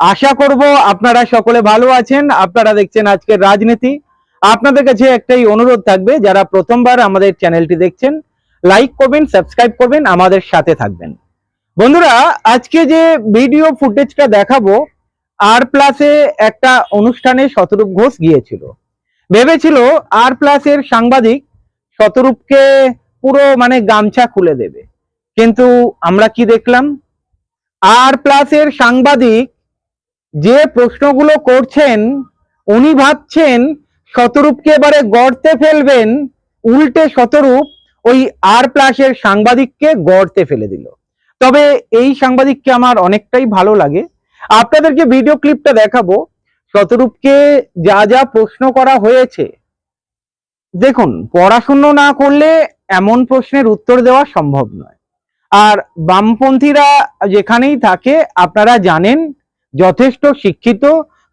আশা করব আপনারা সকলে ভালো আছেন। আপনারা দেখছেন আজকের রাজনীতি। আপনাদের কাছে একটাই অনুরোধ থাকবে, যারা প্রথমবার আমাদের চ্যানেলটি দেখছেন, লাইক করবেন, সাবস্ক্রাইব করবেন, আমাদের সাথে থাকবেন। বন্ধুরা, আজকে যে ভিডিও ফুটেজটা দেখাবো আর প্লাসে একটা অনুষ্ঠানে শতরূপ ঘোষ গিয়েছিল। ভেবেছিল আর প্লাসের সাংবাদিক শতরূপকে পুরো মানে গামছা খুলে দেবে। কিন্তু আমরা কি দেখলাম? আর প্লাসের সাংবাদিক যে প্রশ্নগুলো করছেন, উনি ভাবছেন শতরূপকে এবারে গর্তে ফেলবেন, উল্টে শতরূপ ওই আর প্লাসের সাংবাদিককে গর্তে ফেলে দিল। তবে এই সাংবাদিককে আমার অনেকটাই ভালো লাগে। আপনাদেরকে ভিডিও ক্লিপটা দেখাবো। শতরূপকে যা যা প্রশ্ন করা হয়েছে। দেখুন পড়াশুনো না করলে এমন প্রশ্নের উত্তর দেওয়া সম্ভব নয়। আর বামপন্থীরা যেখানেই থাকে, আপনারা জানেন যথেষ্ট শিক্ষিত,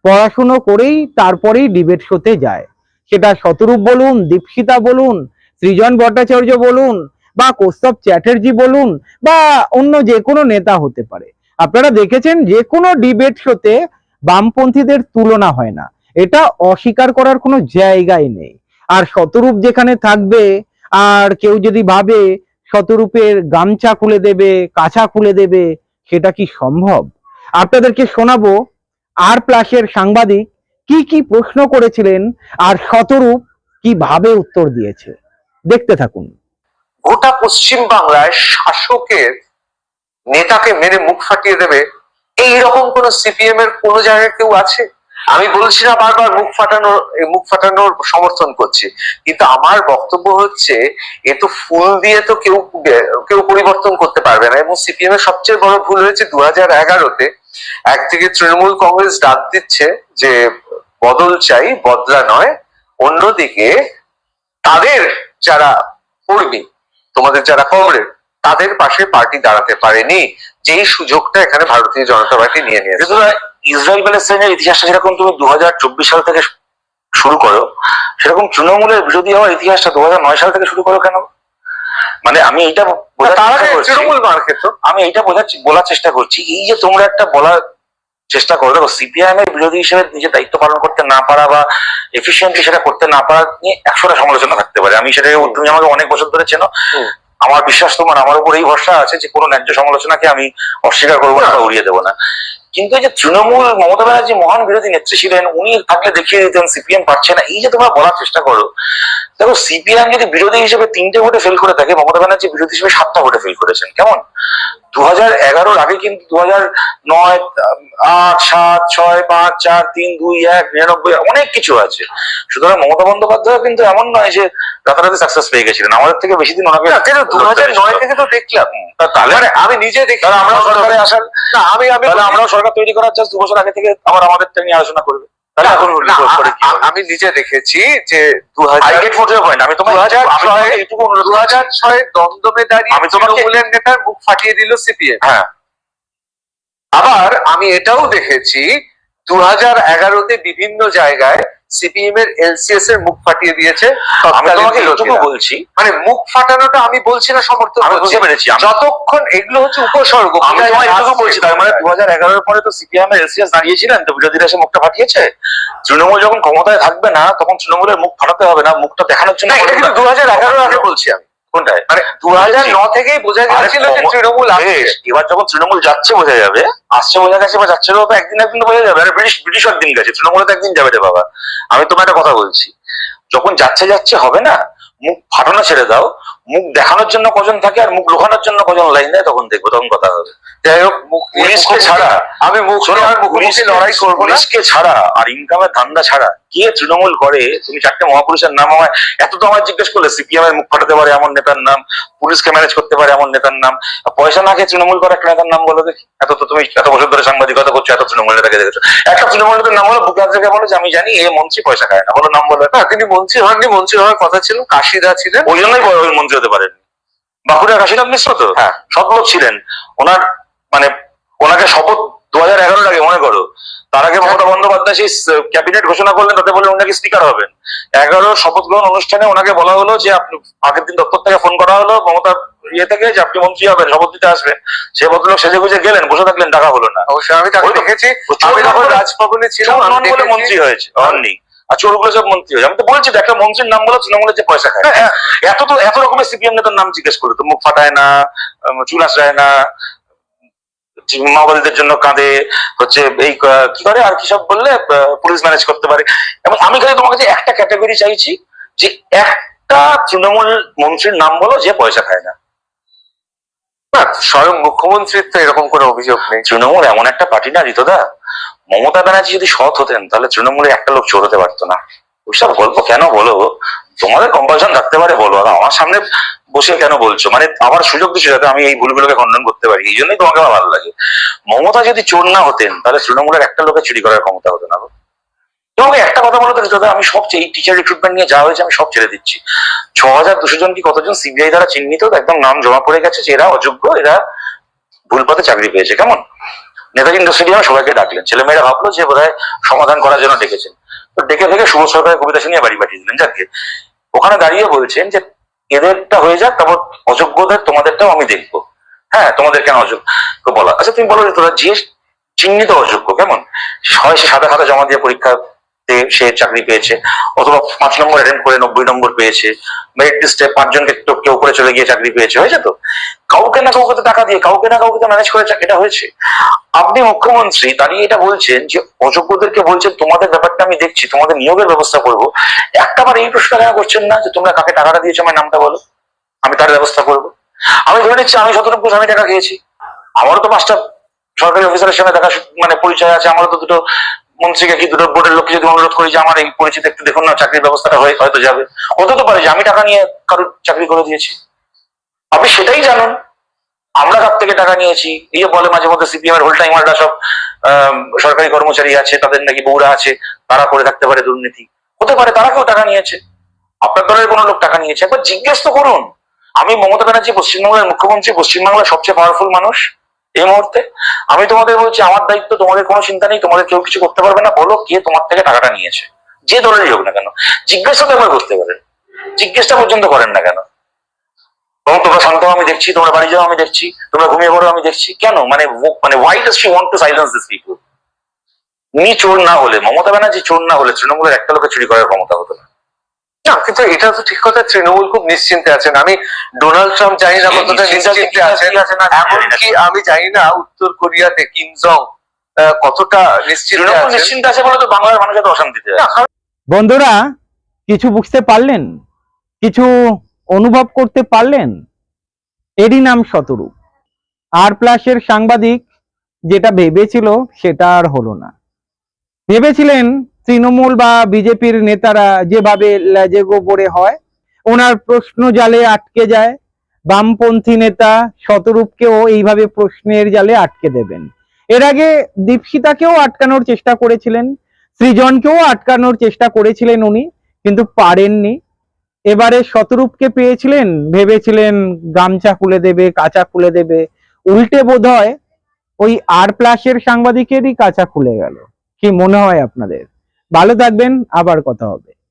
পড়াশুনো করেই তারপরেই ডিবেট শোতে যায়। সেটা শতরূপ বলুন, দীপশিতা বলুন, সৃজন ভট্টাচার্য বলুন, বা কৌস্তব চ্যাটার্জি বলুন, বা অন্য যে কোনো নেতা হতে পারে। আপনারা দেখেছেন যে কোনো ডিবেট শোতে বামপন্থীদের তুলনা হয় না। এটা অস্বীকার করার কোনো জায়গাই নেই। আর শতরূপ যেখানে থাকবে, আর কেউ যদি ভাবে শতরূপের গামছা খুলে দেবে কাছা খুলে দেবে, সেটা কি সম্ভব? আপনাদেরকে শোনাবো আর প্লাসের সাংবাদিক কি কি প্রশ্ন করেছিলেন আর শতরূপ কীভাবে উত্তর দিয়েছে। দেখতে থাকুন। গোটা পশ্চিম বাংলায় শাসকের নেতাকে মেরে মুখ ফাটিয়ে দেবে এই রকম কোন সিপিএম এর কোন জায়গায় কেউ আছে? আমি বলছি না বারবার মুখ ফাটানোর মুখ ফাটানোর সমর্থন করছি, কিন্তু আমার বক্তব্য হচ্ছে, এ তো ফুল দিয়ে তো কেউ কেউ পরিবর্তন করতে পারবে না, এবং সিপিএম এর সবচেয়ে বড় ভুল হয়েছে দু হাজার এগারোতে একদিকে তৃণমূল কংগ্রেস ডাক দিচ্ছে যে, বদল চাই, বদলা নয়, অন্যদিকে তাদের যারা কর্মী, তোমাদের যারা কমরেড, তাদের পাশে পার্টি দাঁড়াতে পারেনি। যেই সুযোগটা এখানে ভারতীয় জনতা পার্টি নিয়ে নিয়েছে। ইসরায়েল প্যালেস্টাইনের ইতিহাসটা যেরকম তুমি দু হাজার চব্বিশ সাল থেকে শুরু করো, সেরকম তৃণমূলের বিরোধী হওয়ার ইতিহাসটা দু হাজার নয় সাল থেকে শুরু করো কেন? মানে আমি এইটা তৃণমূল মার খেত আমি এইটা বোঝার বলার চেষ্টা করছি এই যে তোমরা একটা বলার চেষ্টা করো দেখো সিপিআইএম এর বিরোধী হিসেবে নিজের দায়িত্ব পালন করতে না পারা বা এফিসিয়েন্টলি সেটা করতে না পারা নিয়ে একশোটা সমালোচনা থাকতে পারে। আমি সেটাকে তুমি আমাকে অনেক বছর ধরে চেনো। আমার বিশ্বাস তোমার আমার উপর এই ভরসা আছে যে কোনো ন্যায্য সমালোচনাকে আমি অস্বীকার করব না। উড়িয়ে দেবো না। কিন্তু এই যে তৃণমূল মমতা ব্যানার্জি মহান বিরোধী নেত্রী ছিলেন উনি থাকলে দেখিয়ে দিতেন সিপিএম পারছে না। এই যে তোমরা বলার চেষ্টা করো দেখো সিপিএম যদি বিরোধী হিসেবে তিনটে ভোটে ফেল করে থাকে মমতা ব্যানার্জি বিরোধী হিসেবে সাতটা ভোটে ফেল করেছেন। কেমন? দু হাজার এগারোর আগে কিন্তু দু হাজার নয় আট সাত ছয় পাঁচ চার তিন দুই এক নিরানব্বই অনেক কিছু আছে। সুতরাং মমতা বন্দ্যোপাধ্যায় কিন্তু এমন নয় যে রাতারাতি সাকসেস পেয়ে গেছিলেন। আমাদের থেকে বেশি দিন ওনাকে দু হাজার নয় থেকে তো দেখলাম। তাহলে মানে আমি নিজে দেখি। আমরাও সরকারে আসার না আমি আমি তাহলে আমরা সরকার তৈরি করার জাস্ট দু বছর আগে থেকে আবার আমাদের নিয়ে আলোচনা করবে? আমি নিজে দেখেছি যে দু আমি হাজার ছয়- দাঁড়িয়ে আমি তৃণমূলের নেতার মুখ ফাটিয়ে দিল সিপিএম। হ্যাঁ। আবার আমি এটাও দেখেছি দু হাজার এগারোতে বিভিন্ন জায়গায় সিপিএম এর এলসিএস এর মুখ ফাটিয়ে দিয়েছে। বলছি। মানে মুখ ফাটানোটা আমি বলছি না সমর্থন বুঝতে পেরেছি। যতক্ষণ এগুলো হচ্ছে উপসর্গ আমি বোঝা। বলছি তার মানে দু হাজার এগারোর পরে তো সিপিএম এর এলসিএস দাঁড়িয়েছিলেন তো বিরোধীরা এসে মুখটা ফাটিয়েছে? তৃণমূল যখন ক্ষমতায় থাকবে না তখন তৃণমূলের মুখ ফাটাতে হবে না মুখটা দেখানোর জন্য দু হাজার এগারোর আগে বলছি আমি। কোনটায়? মানে দু হাজার ন থেকেই বোঝা যাচ্ছিল যে তৃণমূল এবার যখন তৃণমূল যাচ্ছে বোঝা যাবে। আসছে বোঝা গেছে বা যাচ্ছে তো একদিন একদিন বোঝা যাবে। আর ব্রিটিশ ব্রিটিশ একদিন গেছে তৃণমূলে তো একদিন যাবে রে বাবা। আমি তোমার একটা কথা বলছি। যখন যাচ্ছে যাচ্ছে হবে না? মুখ ফাটানো ছেড়ে দাও। মুখ দেখানোর জন্য কজন থাকে আর মুখ লুকানোর জন্য কজন লাইন দেয় তখন দেখব তখন কথা হবে। যাই হোক পুলিশকে ছাড়া। আমি মুখোমুখি লড়াই করব পুলিশকে ছাড়া আর ইনকামের ধান্দা ছাড়া কে তৃণমূল করে? তুমি চারটে মহাপুরুষের নাম আমায় এত তো আমায় জিজ্ঞেস করলে সিপিএম এর মুখ ফাটাতে পারে এমন নেতার নাম পুলিশকে ম্যানেজ করতে পারে এমন নেতার নাম। পয়সা না খেয়ে তৃণমূল করে একটা নেতার নাম বলো দেখি। এত তো তুমি এত বছর ধরে সাংবাদিকতা করছ এত তৃণমূল নেতাকে দেখেছ। একটা তৃণমূল নেতার নাম হলো বুকার থেকে বলো যে আমি জানি এ মন্ত্রী পয়সা খায় না। বলো নাম বলো। না তিনি মন্ত্রী হননি মন্ত্রী হওয়ার কথা ছিল কাশিদা ছিলেন। ওই জন্যই বড় মন্ত্রী হতে পারেন বাঁকুড়া কাশীনাথ মিশ্র তো? হ্যাঁ। সৎলোক ছিলেন। ওনার মানে ওনাকে শপথ দু হাজার এগারোর আগে মনে করো। তার আগে মমতা বন্দ্যোপাধ্যায় সেই ক্যাবিনেট ঘোষণা করলেন তাতে বলে উনি স্পিকার হবেন। এগারো শপথ গ্রহণ অনুষ্ঠানে ওনাকে বলা হলো যে আপনি আগের দিন দপ্তর থেকে ফোন করা হলো মমতা ইয়ে থেকে যে আপনি মন্ত্রী হবেন শপথ দিতে আসবেন। সে ভদ্রলোক সেজে গুজে গেলেন বসে থাকলেন টাকা হলো না। অবশ্যই আমি তাকে দেখেছি। আমি যখন রাজভবনে ছিলাম বলে মন্ত্রী হয়েছে হননি আর চোরগুলো সব মন্ত্রী হয়েছে। আমি তো বলছি একটা মন্ত্রীর নাম বলো তৃণমূলের যে পয়সা খায়। হ্যাঁ, এত তো এত রকমের সিপিএম নেতার নাম জিজ্ঞেস করে। তো মুখ ফাটায় না চুল আশ্রয় না মাওবাদীদের জন্য কাঁদে, হচ্ছে এই কি করে আর কি সব বললে পুলিশ ম্যানেজ করতে পারে। এবং আমি খালি তোমার কাছে একটা ক্যাটাগরি চাইছি, যে একটা তৃণমূল মন্ত্রীর নাম বলো, যে পয়সা খায় না। স্বয়ং মুখ্যমন্ত্রীর তো এরকম কোনো অভিযোগ নেই। তৃণমূল এমন একটা পার্টি না, ঋতদা। মমতা ব্যানার্জি যদি সৎ হতেন, তাহলে তৃণমূলে একটা লোক চোর হতে পারতো না। ওইসব গল্প কেন বলো? তোমাদের কম্পালশন থাকতে পারে বলো। আর আমার সামনে বসে কেন বলছো? মানে আমার সুযোগ দিচ্ছ যাতে আমি এই ভুলগুলোকে খণ্ডন করতে পারি। এই জন্যই তোমাকে আমার ভালো লাগে। মমতা যদি চোর না হতেন, তাহলে তৃণমূলের একটা লোকের চুরি করার ক্ষমতা হতো না তোমাকে একটা কথা বলো তো ঋতদা আমি সব এই টিচার রিক্রুটমেন্ট নিয়ে যা হয়েছে আমি সব ছেড়ে দিচ্ছি। ছ হাজার দুশো জন কি কতজন সিবিআই দ্বারা চিহ্নিত? একদম নাম জমা পড়ে গেছে যে এরা অযোগ্য, এরা ভুল পথে চাকরি পেয়েছে। কেমন? নেতাজি ইন্ডাস্ট্রিয়ামে সবাইকে ডাকলেন। ছেলেমেয়েরা ভাবলো যে বোধহয় সমাধান করার জন্য ডেকেছেন। তো ডেকে থেকে শুভ সরকারের কবিতা শুনিয়ে বাড়ি পাঠিয়ে দিলেন। যাকে ওখানে দাঁড়িয়ে বলছেন যে এদেরটা হয়ে যাক, তারপর অযোগ্যদের তোমাদেরটাও আমি দেখব। হ্যাঁ তোমাদের কেন অযোগ্য বলা। আচ্ছা তুমি বলো যে তোরা যে চিহ্নিত অযোগ্য, কেমন? হয় সে সাদা খাতা জমা দিয়ে পরীক্ষাতে সে চাকরি পেয়েছে, অথবা পাঁচ নম্বর অ্যাটেন্ড করে নব্বই নম্বর পেয়েছে মেরিট লিস্টে পাঁচজনকে কেউ করে চলে গিয়ে চাকরি পেয়েছে, হয়েছে তো? কাউকে না কাউকে তো টাকা দিয়ে, কাউকে না কাউকে তো ম্যানেজ করে এটা হয়েছে। আপনি মুখ্যমন্ত্রী দাঁড়িয়ে এটা বলছেন যে অযোগ্যদেরকে বলছেন, তোমাদের ব্যাপারটা আমি দেখছি, তোমাদের নিয়োগের ব্যবস্থা করব। একটাবার এই প্রশ্ন কেন করছেন না, যে তোমরা কাকে টাকাটা দিয়েছ আমার নামটা বলো? আমি তার ব্যবস্থা করব। আমি ধরে নিচ্ছি, আমি শতরূপ আমি টাকা খেয়েছি। আমারও তো পাঁচটা সরকারি অফিসারের সঙ্গে দেখা মানে পরিচয় আছে, আমারও তো দুটো মন্ত্রীকে কি দুটো বোর্ডের লোককে যদি অনুরোধ করি যে আমার এই পরিচিত একটু দেখুন না, চাকরির ব্যবস্থাটা হয়ে হয়তো যাবে। হতে তো পারে যে আমি টাকা নিয়ে কারোর চাকরি করে দিয়েছি। আপনি সেটাই জানুন। আমরা কার থেকে টাকা নিয়েছি। এই বলে মাঝে মধ্যে সিপিএম এর হোল সব সরকারি কর্মচারী আছে, তাদের নাকি বউরা আছে, তারা করে থাকতে পারে দুর্নীতি। হতে পারে তারা কেউ টাকা নিয়েছে। আপনার দলের কোনো লোক টাকা নিয়েছে। একবার জিজ্ঞেস তো করুন। আমি মমতা ব্যানার্জি পশ্চিমবঙ্গের মুখ্যমন্ত্রী, পশ্চিমবাংলার সবচেয়ে পাওয়ারফুল মানুষ এই মুহূর্তে। আমি তোমাদের বলছি, আমার দায়িত্ব, তোমাদের কোনো চিন্তা নেই, তোমাদের কেউ কিছু করতে পারবে না। বলো কে তোমার থেকে টাকাটা নিয়েছে। যে দলেরই হোক না কেন। জিজ্ঞাসা তো একবার করতে পারেন। জিজ্ঞেসটা পর্যন্ত করেন না কেন। এবং তোমরা শান্ত আমি দেখছি। তোমরা বাড়ি যাও আমি দেখছি। তোমরা ঘুমিয়ে পড়ো আমি দেখছি। কেন? মানে মানে why does she want to silence this people উনি চোর না হলে মমতা ব্যানার্জি চোর না হলে তৃণমূলের একটা লোকের চুরি করার ক্ষমতা হতো না। না কিন্তু এটা তো ঠিক কথা তৃণমূল খুব নিশ্চিন্তে আছেন। আমি ডোনাল্ড ট্রাম্প জানি না কতটা নিশ্চিন্তে আছেন। এমনকি আমি জানি না উত্তর কোরিয়াতে কিম জং আহ, কতটা নিশ্চিন্তে নিশ্চিন্ত আছে বলে তো বাংলার মানুষ এত অশান্তিতে। বন্ধুরা কিছু বুঝতে পারলেন? কিছু অনুভব করতে পারলেন? এরই নাম শতরূপ। আর প্লাসের সাংবাদিক যেটা ভেবেছিল সেটা আর হলো না। ভেবেছিলেন তৃণমূল বা বিজেপির নেতারা যেভাবে লেজে গোবরে হয়, ওনার প্রশ্ন জালে আটকে যায়। বামপন্থী নেতা শতরূপকেও এইভাবে প্রশ্নের জালে আটকে দেবেন। এর আগে দীপশিতাকেও আটকানোর চেষ্টা করেছিলেন, সৃজনকেও আটকানোর চেষ্টা করেছিলেন উনি, কিন্তু পারেননি। এবারে শতরূপকে পেয়েছিলেন, ভেবেছিলেন গামছা খুলে দেবে, কাঁচা খুলে দেবে। উল্টে বোধ হয় ওই আর প্লাসের সাংবাদিকেরই কাঁচা খুলে গেল। কি মনে হয় আপনাদের? ভালো থাকবেন, আবার কথা হবে।